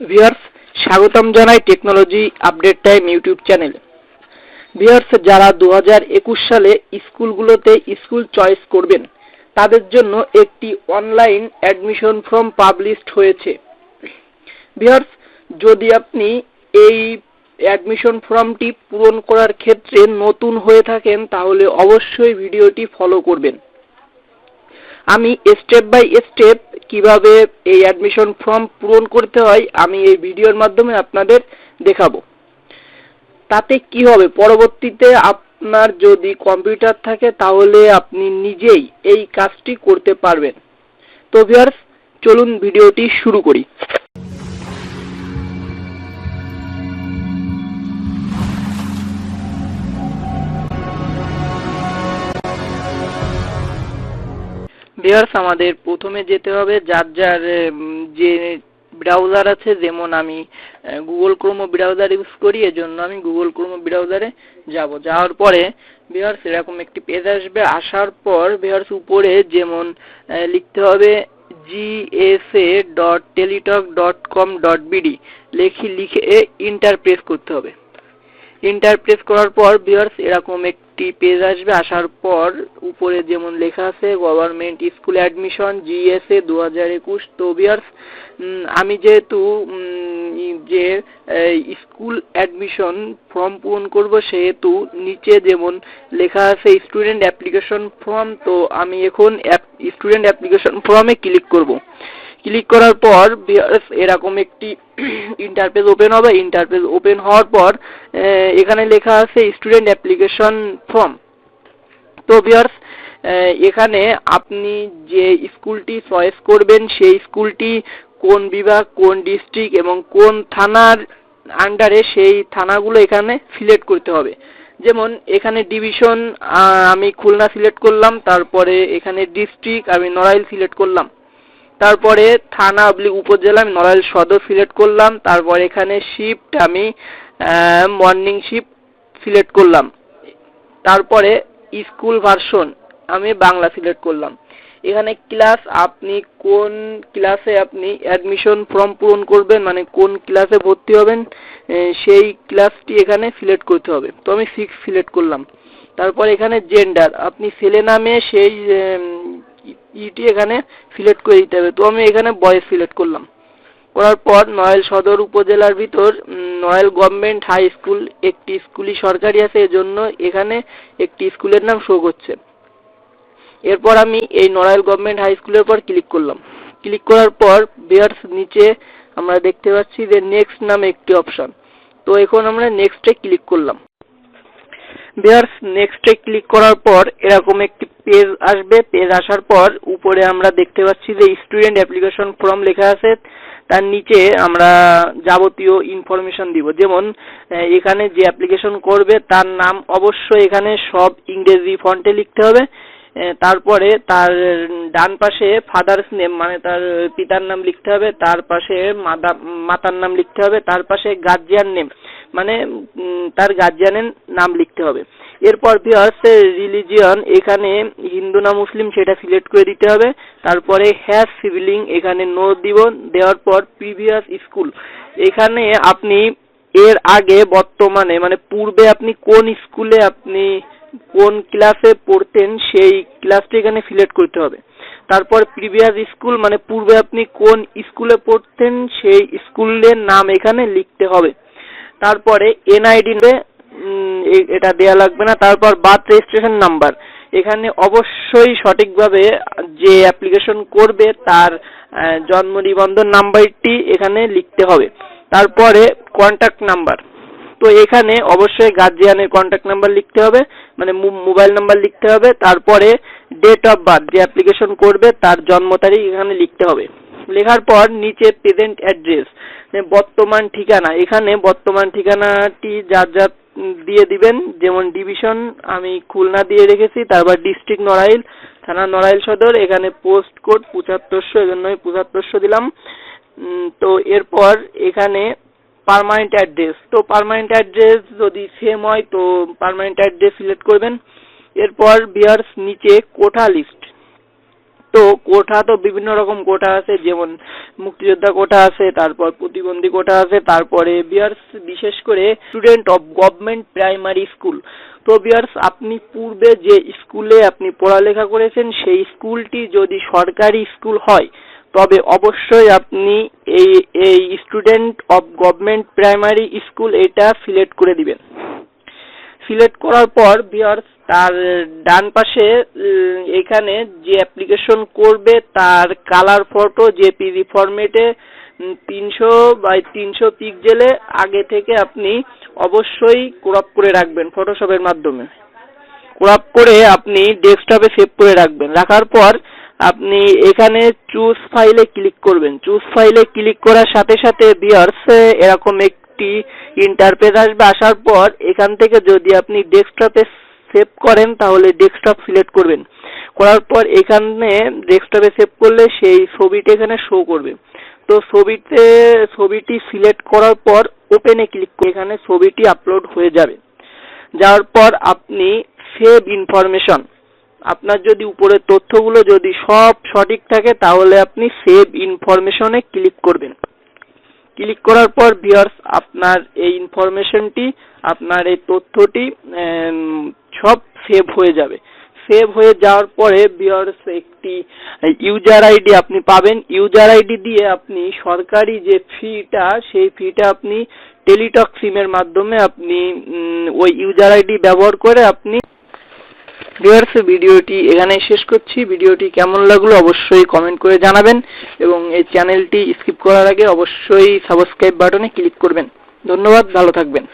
Viewers, স্বাগতম জানাই technology update time YouTube channel. Viewers, যারা দু হাজার একুশ সালে স্কুলগুলোতে স্কুল চয়েস করবেন, তাদের জন্য একটি অনলাইন অ্যাডমিশন ফর্ম পাবলিশড হয়েছে। ভিউয়ার্স, যদি আপনি এই অ্যাডমিশন ফর্মটি পূরণ করার ক্ষেত্রে নতুন হয়ে থাকেন, তাহলে অবশ্যই ভিডিওটি ফলো করবেন। আমি স্টেপ বাই স্টেপ কীভাবে এই অ্যাডমিশন ফর্ম পূরণ করতে হয়, আমি এই ভিডিওর মাধ্যমে আপনাদের দেখাবো। তাতে কি হবে? পরবর্তীতে আপনার যদি কম্পিউটার থাকে, তাহলে আপনি নিজেই এই কাজটি করতে পারবেন। তো ভিউয়ার্স চলুন ভিডিওটি শুরু করি। ভিউয়ার্স আমাদের প্রথমে যেতে হবে যার যার যে ব্রাউজার আছে, যেমন আমি গুগল ক্রোমো ব্রাউজার ইউজ করি, এজন্য আমি গুগল ক্রোমো ব্রাউজারে যাব। যাওয়ার পরে ভিউয়ার্স এরকম একটি পেজ আসবে। আসার পর ভিউয়ার্স উপরে যেমন লিখতে হবে GSA dot Teletalk dot com dot BD লেখি, লিখে ইন্টার প্রেস করতে হবে। ইন্টার প্রেস করার পর ভিউয়ার্স এরকম একটি পেজ আসবে, আসার পর উপরে যেমন লেখা আছে গভর্নমেন্ট স্কুল অ্যাডমিশন জিএসএ দু হাজার একুশ। তো ভিউয়ার্স আমি যেহেতু যে স্কুল অ্যাডমিশন ফর্ম পূরণ করব, সেহেতু নিচে যেমন লেখা আছে স্টুডেন্ট অ্যাপ্লিকেশন ফর্ম তো আমি এখন স্টুডেন্ট অ্যাপ্লিকেশন ফর্মে ক্লিক করব। ক্লিক করার পর এরকম একটি ইন্টারপেজ ওপেন হবে। ইন্টারপেজ ওপেন হওয়ার পর এখানে লেখা আছে স্টুডেন্ট অ্যাপ্লিকেশন ফর্ম তো ভিউয়ার্স এখানে আপনি যে স্কুলটি চয়েস করবেন, সেই স্কুলটি কোন বিভাগ, কোন ডিস্ট্রিক্ট এবং কোন থানার আন্ডারে সেই থানাগুলো এখানে সিলেক্ট করতে হবে। যেমন, এখানে ডিভিশন আমি খুলনা সিলেক্ট করলাম, তারপরে এখানে ডিস্ট্রিক্ট আমি নড়াইল সিলেক্ট করলাম। তারপরে থানা অবলিক উপজেলা আমি নড়াইল সদর সিলেক্ট করলাম, তারপর এখানে শিফট আমি মর্নিং শিফট সিলেক্ট করলাম। তারপরে স্কুল ভার্সন আমি বাংলা সিলেক্ট করলাম। এখানে ক্লাস আপনি কোন ক্লাসে আপনি অ্যাডমিশন ফর্ম পূরণ করবেন মানে কোন ক্লাসে ভর্তি হবেন সেই ক্লাসটি এখানে সিলেক্ট করতে হবে। তো আমি সিক্স সিলেক্ট করলাম। তারপর এখানে জেন্ডার আপনি ছেলে নামে সেই ইটি এখানে সিলেক্ট করে দিতে হবে। তো আমি এখানে বয়েজ সিলেক্ট করলাম। করার পর নড়াইল সদর উপজেলার ভিতর নয়েল গভর্নমেন্ট হাই স্কুল একটি স্কুলই সরকারি আছে, এজন্য এখানে একটি স্কুলের নাম শো করছে। এরপর আমি এই নড়াইল গভর্নমেন্ট হাই স্কুলের পর ক্লিক করলাম। ক্লিক করার পর বিয়ার্স নিচে আমরা দেখতে পাচ্ছি যে নেক্সট নামে একটি অপশন তো এখন আমরা নেক্সটে ক্লিক করলাম। বিয়ার্স নেক্সটে ক্লিক করার পর এরকম একটি পেজ আসবে। পেজ আসার পর উপরে আমরা দেখতে পাচ্ছি যে স্টুডেন্ট অ্যাপ্লিকেশন ফর্ম লেখা আছে। তার নিচে আমরা যাবতীয় ইনফরমেশন দিব। যেমন এখানে যে অ্যাপ্লিকেশন করবে তার নাম অবশ্যই এখানে সব ইংরেজি ফন্টে লিখতে হবে। তারপরে তার ডান পাশে ফাদার্স নেম মানে তার পিতার নাম লিখতে হবে। তার পাশে মাতা, মাতার নাম লিখতে হবে। তার পাশে গার্জিয়ান নেম মানে তার গার্জিয়ানের নাম লিখতে হবে। এরপর ভিউয়ার্স রিলিজিয়ন এখানে হিন্দু না মুসলিম সেটা সিলেক্ট করে দিতে হবে। তারপরে হ্যাশ সিভিলিং এখানে নো দিব। দেওয়ার পর প্রিভিয়াস স্কুল এখানে আপনি এর আগে বর্তমানে মানে পূর্বে আপনি কোন স্কুলে আপনি কোন ক্লাসে পড়তেন, সেই ক্লাসটি এখানে সিলেক্ট করতে হবে। তারপর প্রিভিয়াস স্কুল মানে পূর্বে আপনি কোন স্কুলে পড়তেন, সেই স্কুলের নাম এখানে লিখতে হবে। তারপরে এনআইডি এটা দেয়া লাগবে না। তারপর বার্থ রেজিস্ট্রেশন নাম্বার এখানে অবশ্যই সঠিকভাবে যে অ্যাপ্লিকেশন করবে তার জন্ম নিবন্ধন নাম্বারটি এখানে লিখতে হবে। তারপরে কন্ট্যাক্ট নাম্বার তো এখানে অবশ্যই গার্জিয়ানের কন্ট্যাক্ট নাম্বার লিখতে হবে মানে মোবাইল নাম্বার লিখতে হবে। তারপরে ডেট অফ বার্থ যে অ্যাপ্লিকেশন করবে তার জন্ম তারিখ এখানে লিখতে হবে। লেখার পর নিচে প্রেজেন্ট অ্যাড্রেস বর্তমান ঠিকানা। এখানে বর্তমান ঠিকানাটি যার যার দিয়ে দিবেন, যেমন ডিভিশন আমি খুলনা দিয়ে রেখেছি, তারপর ডিস্ট্রিক্ট নড়াইল, থানা নড়াইল সদর, এখানে পোস্ট কোড পঁচাত্তরশো এজন্য আমি পঁচাত্তরশো দিলাম। তো এরপর এখানে পারমানেন্ট অ্যাড্রেস তো পারমানেন্ট অ্যাড্রেস যদি সেম হয়, তো পারমানেন্ট অ্যাড্রেস সিলেক্ট করবেন। এরপর বিয়ার্স নিচে কোঠা লিস্ট তো কোটা তো বিভিন্ন রকম কোটা আছে, যেমন মুক্তিযোদ্ধা কোটা আছে, তারপর প্রতিবন্ধী কোটা আছে, তারপরে বিয়ার্স বিশেষ করে student of government primary school তো বিয়ার্স আপনি পূর্বে যে স্কুলে আপনি পড়ালেখা করেছেন, সেই স্কুলটি যদি সরকারি স্কুল হয়, তবে অবশ্যই আপনি এই এই student of government primary school এটা সিলেক্ট করে দিবেন। সিলেক্ট করার পর ভিউয়ার্স তার ডান পাশে এখানে যে অ্যাপ্লিকেশন করবে তার কালার ফটো জেপিজি ফরম্যাটে তিনশো বাই তিনশো পিক্সেলে আগে থেকে আপনি অবশ্যই ক্রপ করে রাখবেন ফটোশপের মাধ্যমে। ক্রপ করে আপনি ডেস্কটপে সেভ করে রাখবেন। রাখার পর আপনি এখানে চুজ ফাইলে ক্লিক করবেন। চুজ ফাইলে ক্লিক করার সাথে সাথে বিয়ার্স এরকম একটি ইন্টারপেজ আসবে, আসার পর এখান থেকে যদি আপনি ডেস্কটপে সেভ করেন, তাহলে ডেস্কটপ সিলেক্ট করবেন। করার পর এখানে ডেস্কটপে সেভ করলে সেই ছবিটা এখানে শো করবে। তো ছবিতে, ছবিটি সিলেক্ট করার পর ওপেনে ক্লিক করে এখানে ছবিটি আপলোড হয়ে যাবে। যাওয়ার পর আপনি সেভ ইনফরমেশন আপনার যদি উপরের তথ্যগুলো যদি সব সঠিক থাকে, তাহলে আপনি সেভ ইনফরমেশনে ক্লিক করবেন। ক্লিক করার পর ভিউয়ার্স আপনার এই ইনফরমেশনটি আপনার এই তথ্যটি সব সেভ হয়ে যাবে। সেভ হয়ে যাওয়ার পরে ভিউয়ার্স একটি ইউজার আইডি আপনি পাবেন। ইউজার আইডি দিয়ে আপনি সরকারি যে ফিটা সেই ফিটা আপনি টেলিটক সিমের মাধ্যমে আপনি ওই ইউজার আইডি ব্যবহার করে আপনি ভিউয়ার্স ভিডিওটি এখানেই শেষ করছি। ভিডিওটি কেমন লাগল অবশ্যই কমেন্ট করে জানাবেন এবং এই চ্যানেলটি স্কিপ করার আগে অবশ্যই সাবস্ক্রাইব বাটনে ক্লিক করবেন। ধন্যবাদ, ভালো থাকবেন।